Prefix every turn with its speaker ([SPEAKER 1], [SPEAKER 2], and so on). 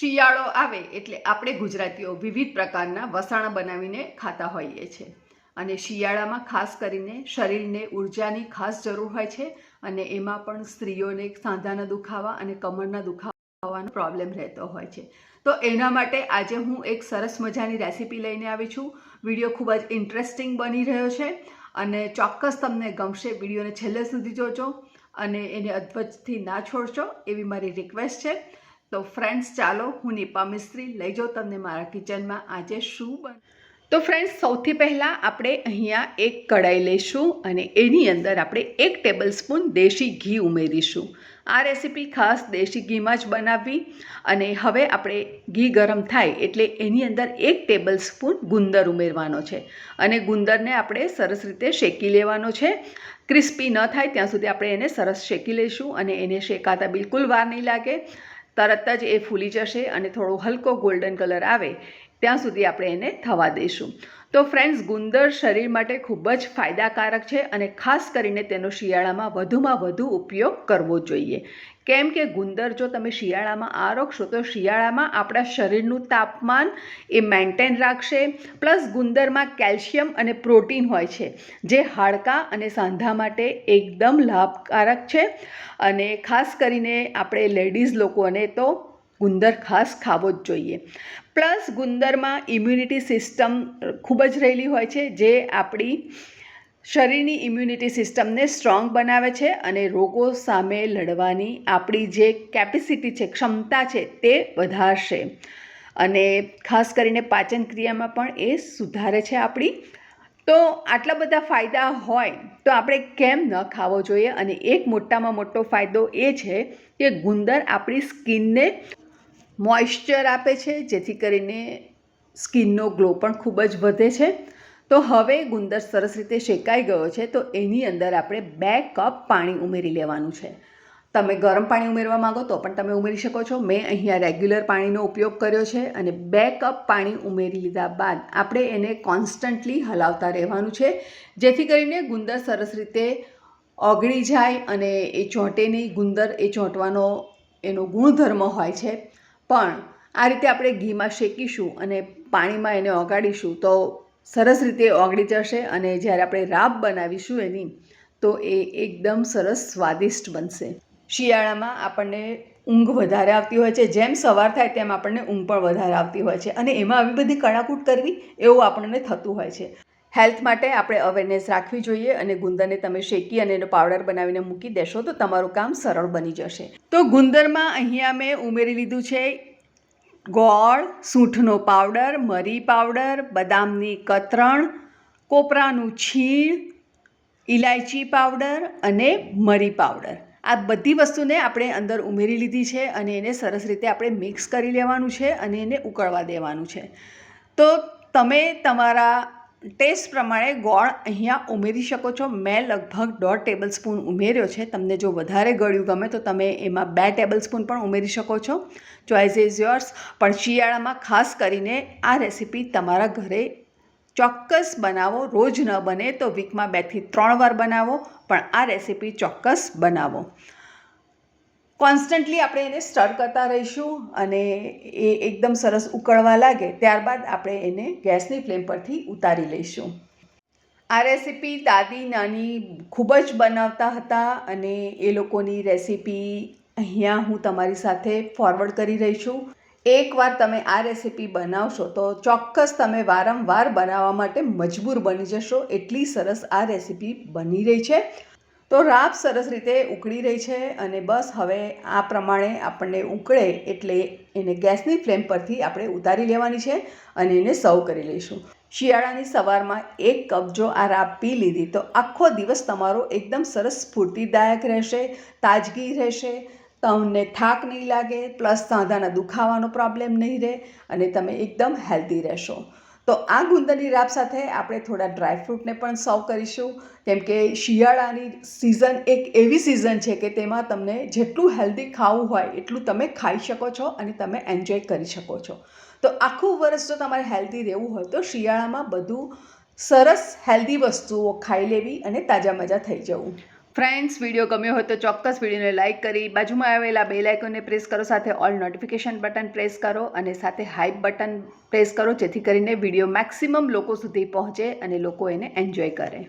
[SPEAKER 1] શિયાળો આવે એટલે આપણે ગુજરાતીઓ વિવિધ પ્રકારના વસાણા બનાવીને ખાતા હોઈએ છીએ. અને શિયાળામાં ખાસ કરીને શરીરને ઉર્જાની ખાસ જરૂર હોય છે અને એમાં પણ સ્ત્રીઓને સાંધાના દુખાવા અને કમરના દુખાવાનો પ્રોબ્લેમ રહેતો હોય છે. તો એના માટે આજે હું એક સરસ મજાની રેસીપી લઈને આવી છું. વીડિયો ખૂબ જ ઇન્ટરેસ્ટિંગ બની રહ્યો છે અને ચોક્કસ તમને ગમશે વિડીયોને છેલ્લે સુધી જોજો અને એને અધવચથી ના છોડશો એવી મારી રિક્વેસ્ટ છે. તો ફ્રેન્ડ્સ ચાલો હું નિપા મિસ્ત્રી લઈ જાઉં તમને મારા કિચનમાં આજે શું બન તો ફ્રેન્ડ્સ સૌથી પહેલાં આપણે અહીંયા એક કઢાઈ લઈશું અને એની અંદર આપણે એક ટેબલ સ્પૂન દેશી ઘી ઉમેરીશું. આ રેસીપી ખાસ દેશી ઘીમાં જ બનાવવી અને હવે આપણે ઘી ગરમ થાય એટલે એની અંદર એક ટેબલ સ્પૂન ગુંદર ઉમેરવાનો છે. અને ગુંદરને આપણે સરસ રીતે શેકી લેવાનો છે. ક્રિસ્પી ન થાય, ત્યાં સુધી આપણે એને સરસ શેકી લઈશું અને એને શેકાતા બિલકુલ વાર નહીં લાગે. તરત જ એ ફૂલી જશે અને થોડો હલકો ગોલ્ડન કલર આવે, ત્યાં સુધી આપણે એને થવા દઈશું. તો ફ્રેન્ડ્સ ગુંદર શરીર માટે ખૂબ જ ફાયદાકારક છે અને ખાસ કરીને તેનો શિયાળામાં વધુમાં વધુ ઉપયોગ કરવો જોઈએ. કેમ કે ગુંદર જો તમે શિયાળામાં આરોગશો, તો શિયાળામાં આપણા શરીરનું તાપમાન એ મેન્ટેન રાખશે. પ્લસ ગુંદરમાં કેલ્શિયમ અને પ્રોટીન હોય છે, જે હાડકાં અને સાંધા માટે એકદમ લાભકારક છે. અને ખાસ કરીને આપણે લેડીઝ લોકોને તો ગુંદર ખાસ ખાવો જ જોઈએ. પ્લસ ગુંદરમાં ઇમ્યુનિટી સિસ્ટમ ખૂબ જ રહેલી હોય છે, જે આપણી શરીરની ઇમ્યુનિટી સિસ્ટમને સ્ટ્રોંગ બનાવે છે અને રોગો સામે લડવાની આપણી જે કેપેસિટી છે, ક્ષમતા છે, તે વધારશે. અને ખાસ કરીને પાચન ક્રિયામાં પણ એ સુધારે છે આપણી. તો આટલા બધા ફાયદા હોય તો આપણે કેમ ન ખાવો જોઈએ? અને એક મોટામાં મોટો ફાયદો એ છે કે ગુંદર આપણી સ્કિનને મોઇશ્ચર આપે છે, જેથી કરીને સ્કિનનો ગ્લો પણ ખૂબ જ વધે છે. તો હવે ગુંદર સરસ રીતે શેકાઈ ગયો છે, તો એની અંદર આપણે બે કપ પાણી ઉમેરી લેવાનું છે. તમે ગરમ પાણી ઉમેરવા માંગો તો પણ તમે ઉમેરી શકો છો. મેં અહીંયા રેગ્યુલર પાણીનો ઉપયોગ કર્યો છે અને બે કપ પાણી ઉમેરી લીધા બાદ આપણે એને કોન્સ્ટન્ટલી હલાવતા રહેવાનું છે, જેથી કરીને ગુંદર સરસ રીતે ઓગળી જાય અને એ ચોંટે નહીં. ગુંદર એ ચોંટવાનો એનો ગુણધર્મ હોય છે. પણ આ રીતે આપણે ઘીમાં શેકીશું અને પાણીમાં એને ઓગાળીશું તો સરસ રીતે ઓગળી જશે અને જ્યારે આપણે રાબ બનાવીશું એની, તો એ એકદમ સરસ સ્વાદિષ્ટ બનશે. શિયાળામાં આપણને ઊંઘ વધારે આવતી હોય છે, જેમ સવાર થાય તેમ આપણને ઊંઘ પણ વધારે આવતી હોય છે અને એમાં આવી બધી કડાકૂટ કરવી એવું આપણને થતું હોય છે. હેલ્થ માટે આપણે અવેરનેસ રાખવી જોઈએ અને ગુંદરને તમે શેકી અને એનો પાવડર બનાવીને મૂકી દેશો તો તમારું કામ સરળ બની જશે. તો ગુંદરમાં અહીંયા મેં ઉમેરી લીધું છે ગોળ, સૂંઠનો પાવડર મરી પાવડર બદામની કતરણ, કોપરાનું છીણ ઇલાયચી પાવડર અને મરી પાવડર આ બધી વસ્તુને આપણે અંદર ઉમેરી લીધી છે અને એને સરસ રીતે આપણે મિક્સ કરી લેવાનું છે અને એને ઉકળવા દેવાનું છે. તો તમે તમારા ટેસ્ટ પ્રમાણે ગોળ અહીંયા ઉમેરી શકો છો. મેં લગભગ દોઢ ટેબલ સ્પૂન ઉમેર્યો છે. તમને જો વધારે ગળ્યું ગમે તો તમે એમાં બે ટેબલ સ્પૂન પણ ઉમેરી શકો છો. ચોઇસ ઇઝ યોર્સ પણ શિયાળામાં ખાસ કરીને આ રેસીપી તમારા ઘરે ચોક્કસ બનાવો. રોજ ન બને તો વીકમાં બેથી ત્રણ વાર બનાવો. પણ આ રેસીપી ચોક્કસ બનાવો. કોન્સ્ટન્ટલી આપણે એને સ્ટર કરતા રહીશું અને એ એકદમ સરસ ઉકળવા લાગે, ત્યારબાદ આપણે એને ગેસની ફ્લેમ પરથી ઉતારી લઈશું. આ રેસીપી દાદી નાની ખૂબ જ બનાવતા હતા અને એ લોકોની રેસીપી અહીંયા હું તમારી સાથે ફોરવર્ડ કરી રહી છું. એકવાર તમે આ રેસીપી બનાવશો તો ચોક્કસ તમે વારંવાર બનાવવા માટે મજબૂર બની જશો. એટલી સરસ આ રેસીપી બની રહી છે. તો રાબ સરસ રીતે ઉકળી રહી છે અને બસ હવે આ પ્રમાણે આપણને ઉકળે એટલે એને ગેસની ફ્લેમ પરથી આપણે ઉતારી લેવાની છે અને એને સર્વ કરી લઈશું. શિયાળાની સવારમાં એક કપ જો આ રાબ પી લીધી તો આખો દિવસ તમારો એકદમ સરસ સ્ફૂર્તિદાયક રહેશે, તાજગી રહેશે, તમને થાક નહીં લાગે, પ્લસ સાંધાના દુખાવાનો પ્રોબ્લેમ નહીં રહે અને તમે એકદમ હેલ્ધી રહેશો. તો આ ગુંદરની રાબ સાથે આપણે થોડા ડ્રાયફ્રૂટને પણ સર્વ કરીશું. કેમ કે શિયાળાની સિઝન એક એવી સિઝન છે કે તેમાં તમને જેટલું હેલ્ધી ખાવું હોય એટલું તમે ખાઈ શકો છો અને તમે એન્જોય કરી શકો છો. તો આખું વર્ષ જો તમારે હેલ્ધી રહેવું હોય તો શિયાળામાં બધું સરસ હેલ્ધી વસ્તુઓ ખાઈ લેવી અને તાજા મજા થઈ જવું. ફ્રેન્ડ્સ, વીડિયો ગમ્યો હોય તો ચોક્કસ વિડીયોને લાઇક કરી બાજુમાં આવેલા બે લાઇકોને પ્રેસ કરો સાથે ઓલ નોટિફિકેશન બટન પ્રેસ કરો અને સાથે હાઇપ બટન પ્રેસ કરો જેથી કરીને વીડિયો મેક્સિમમ લોકો સુધી પહોંચે અને લોકો એને એન્જોય કરે.